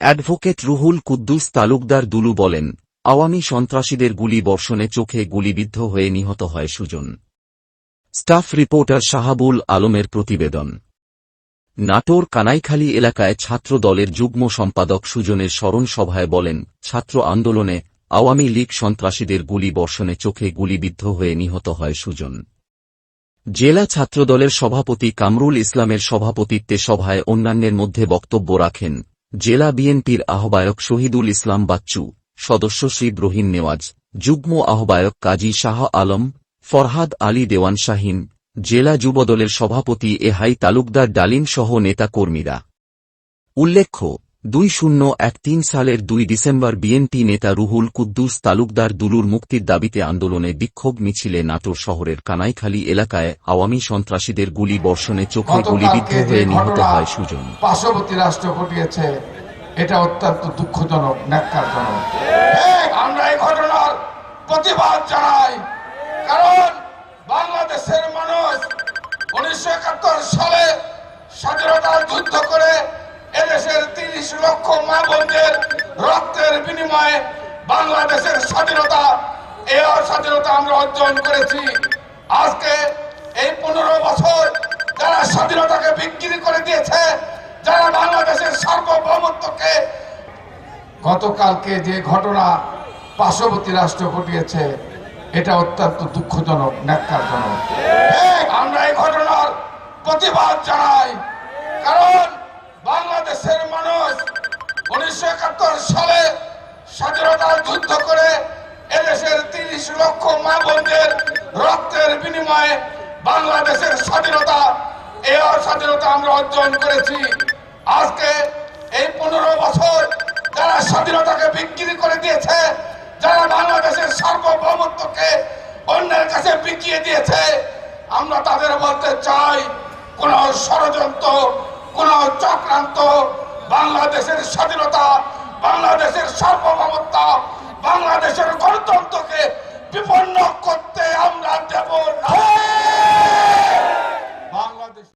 Advocate Ruhul Quddus Talukdar Dulu বলেন, আওয়ামী সন্ত্রাসীদের গুলি বর্ষণে চোখে গুলিবিদ্ধ হয়ে নিহত হয় সুজন। স্টাফ রিপোর্টার শাহাবুল আলমের প্রতিবেদন। নাটোর কানাইখালী এলাকায় ছাত্র দলের যুগ্ম সম্পাদক সুজনের স্মরণ সভায় বলেন, ছাত্র আন্দোলনে আওয়ামী লীগ সন্ত্রাসীদের গুলি বর্ষণে চোখে গুলিবিদ্ধ হয়ে নিহত হয় সুজন। জেলা ছাত্রদলের সভাপতি কামরুল ইসলামের সভাপতিত্বে সভায় অন্যান্যের মধ্যে বক্তব্য রাখেন জেলা বিএনপির আহ্বায়ক শহীদুল ইসলাম বাচ্চু, সদস্য শ্রী ব্রহিম নেওয়াজ, যুগ্ম আহ্বায়ক কাজী শাহ আলম, ফরহাদ আলী দেওয়ান শাহিন, জেলা যুবদলের সভাপতি এহাই তালুকদার ডালিম সহ নেতাকর্মীরা। উল্লেখ্য দুই শূন্য এক তিন সালের দুই ডিসেম্বর বিএনপি নেতা রুহুল কুদ্দুস তালুকদার দুলুর মুক্তির দাবিতে আন্দোলনে বিক্ষোভ মিছিলে নাটোর শহরের কানাইখালী এলাকায় আওয়ামী সন্ত্রাসীদের গুলি বর্ষণে চোখে গুলিবিদ্ধ হয়ে নিহত হয় সুজন। পার্শ্ববর্তী রাষ্ট্র ঘটিয়েছে এটা অত্যন্ত দুঃখজনক ন্যাক্কারজনক। আমরা এই ঘটনার প্রতিবাদ জানাই কারণ বাংলাদেশের মানুষ উনিশশো একাত্তর সালে স্বাধীনতার যুদ্ধ রক্তের বিনিময়ে বাংলাদেশের স্বাধীনতা এই স্বাধীনতা আমরা অর্জন করেছি। আজকে এই পনেরো বছর যারা স্বাধীনতাকে বিক্রি করে দিয়েছে যারা বাংলাদেশের সার্বভৌমত্বকে গতকালকে যে ঘটনা পার্শ্ববর্তী রাষ্ট্র ঘটিয়েছে এটা অত্যন্ত দুঃখজনক ন্যাক্কারজনক। আমরা এই ঘটনার প্রতিবাদ জানাই কারণ বাংলাদেশের মানুষ উনিশশো একাত্তর সালে স্বাধীনতার যুদ্ধ করে এদেশের তিরিশ লক্ষ মা বোনদের রক্তের বিনিময়ে বাংলাদেশের স্বাধীনতা এই স্বাধীনতা আমরা অর্জন করেছি। আজকে এই পনেরো বছর যারা স্বাধীনতাকে বিক্রি করে দিয়েছে, যারা বাংলাদেশের সার্বভৌমত্বকে অন্যের কাছে বিকিয়ে দিয়েছে, আমরা তাদের বলতে চাই, কোন ষড়যন্ত্র, কোন চক্রান্ত বাংলাদেশের স্বাধীনতা বাংলাদেশের